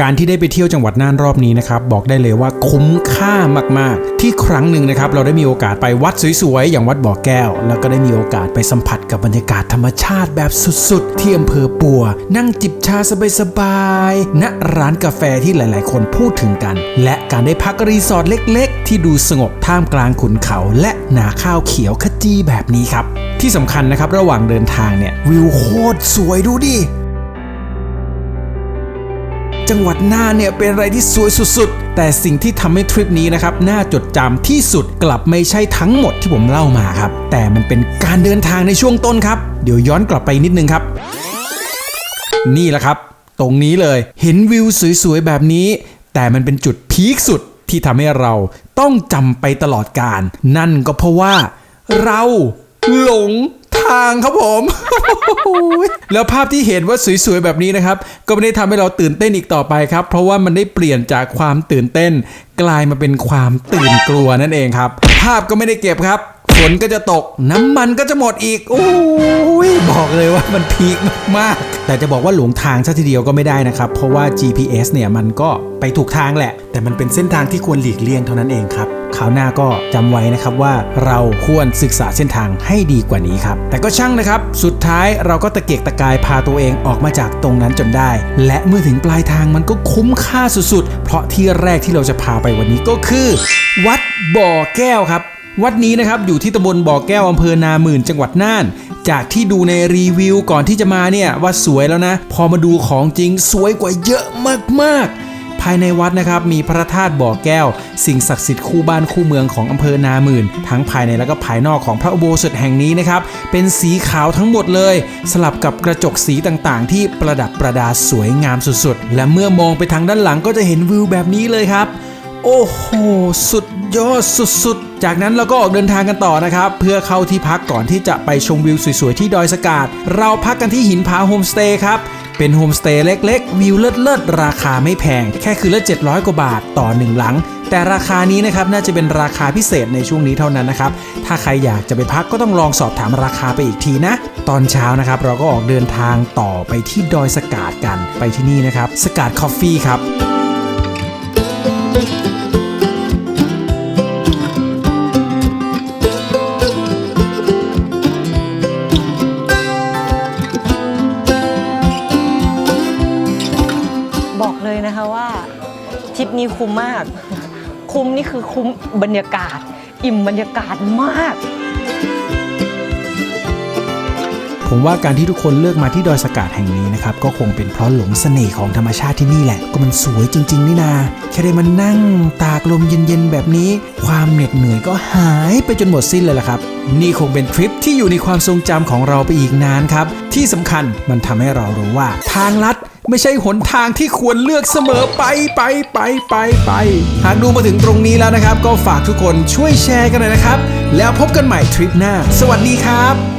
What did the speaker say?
การที่ได้ไปเที่ยวจังหวัดน่านรอบนี้นะครับบอกได้เลยว่าคุ้มค่ามากๆ ที่ครั้งหนึ่งนะครับเราได้มีโอกาสไปวัดสวยๆอย่างวัดบ่อแก้ว แล้วก็ได้มีโอกาสไปสัมผัสกับบรรยากาศธรรมชาติแบบสุดๆ ที่อำเภอปัว นั่งจิบชาสบายๆณร้านกาแฟที่หลายๆ คนพูดถึงกัน และการได้พักรีสอร์ทเล็กๆ ที่ดูสงบท่ามกลางขุนเขา และนาข้าวเขียวขจีแบบนี้ครับที่สำคัญนะครับระหว่างเดินทางเนี่ยวิวโคตรสวยดูดิ จังหวัดน่านเนี่ยเป็นอะไรที่สวยสุดๆ แต่สิ่งที่ทำให้ทริปนี้นะครับน่าจดจำที่สุดกลับไม่ใช่ทั้งหมดที่ผมเล่ามาครับ แต่มันเป็นการเดินทางในช่วงต้นครับ เดี๋ยวย้อนกลับไปนิดนึงครับ นี่แหละครับ ตรงนี้เลยเห็นวิวสวยๆแบบนี้ แต่มันเป็นจุดพีคสุดที่ทำให้เราต้องจำไปตลอดการ นั่นก็เพราะว่า เราหลง ทางครับผม แล้วภาพที่เห็นว่าสวยๆแบบนี้นะครับ ก็ไม่ได้ทำให้เราตื่นเต้นอีกต่อไปครับ เพราะว่ามันได้เปลี่ยนจากความตื่นเต้น กลายมาเป็นความตื่นกลัวนั่นเองครับ ภาพก็ไม่ได้เก็บครับฝนก็จะตกน้ำมันก็จะหมดอีก โอ้ยบอกเลยว่ามันพีคมากๆ แต่จะบอกว่าหลงทางซะทีเดียวก็ไม่ได้นะครับ เพราะว่า GPS เนี่ยมันก็ไปถูกทางแหละ แต่มันเป็นเส้นทางที่ควรหลีกเลี่ยงเท่านั้นเองครับคราวหน้าก็จำไว้นะครับว่าเราควรศึกษาเส้นทางให้ดีกว่านี้ครับ แต่ก็ช่างนะครับ สุดท้ายเราก็ตะเกียกตะกายพาตัวเองออกมาจากตรงนั้นจนได้ และเมื่อถึงปลายทางมันก็คุ้มค่าสุดๆ เพราะที่แรกที่เราจะพาไปวันนี้ก็คือ วัดบ่อแก้วครับ วัดนี้นะครับอยู่ที่ตำบลบ่อแก้วอำเภอนาหมื่นจังหวัดน่าน จากที่ดูในรีวิวก่อนที่จะมาเนี่ยว่าสวยแล้วนะ พอมาดูของจริงสวยกว่าเยอะมากๆภายในวัดนะครับมีพระธาตุบ่อแก้ว สิ่งศักดิ์สิทธิ์คู่บ้านคู่เมืองของอำเภอนาหมื่น ทั้งภายในและก็ภายนอกของพระอุโบสถแห่งนี้นะครับ เป็นสีขาวทั้งหมดเลย สลับกับกระจกสีต่างๆ ที่ประดับประดาสวยงามสุดๆ และเมื่อมองไปทางด้านหลังก็จะเห็นวิวแบบนี้เลยครับ โอ้โห สุดยอดสุดๆ จากนั้นเราก็ออกเดินทางกันต่อนะครับ เพื่อเข้าที่พักก่อนที่จะไปชมวิวสวยๆ ที่ดอยสะกาดเราพักกันที่หินผาโฮมสเตย์ครับเป็นโฮมสเตย์เล็กๆ วิวเลิศๆ ราคาไม่แพง แค่คืนละ 700 กว่าบาทต่อหนึ่งหลัง แต่ราคานี้นะครับน่าจะเป็นราคาพิเศษในช่วงนี้เท่านั้นนะครับ ถ้าใครอยากจะไปพักก็ต้องลองสอบถามราคาไปอีกทีนะ ตอนเช้านะครับเราก็ออกเดินทางต่อไปที่ดอยสะกาดกัน ไปที่นี่นะครับ สกาดคอฟฟี่ครับ บอกเลยนะคะว่าทริปนี้คุ้มมาก คุ้มนี่คือคุ้มบรรยากาศ อิ่มบรรยากาศมาก ผมว่าการที่ทุกคนเลือกมาที่ดอยสกาดแห่งนี้นะครับก็คงเป็นเพราะหลงเสน่ห์ของธรรมชาติที่นี่แหละ ก็มันสวยจริง ๆ นี่นาแค่ได้มานั่งตากลมเย็นๆแบบนี้ ความเหน็ดเหนื่อยก็หายไปจนหมดสิ้นเลยล่ะครับ นี่คงเป็นทริปที่อยู่ในความทรงจำของเราไปอีกนานครับ ที่สำคัญมันทำให้เรารู้ว่า ทางลัดไม่ใช่หนทางที่ควรเลือกเสมอไปไปไปไปไป หากดูมาถึงตรงนี้แล้วนะครับ ก็ฝากทุกคนช่วยแชร์กันหน่อยนะครับ แล้วพบกันใหม่ทริปหน้า สวัสดีครับ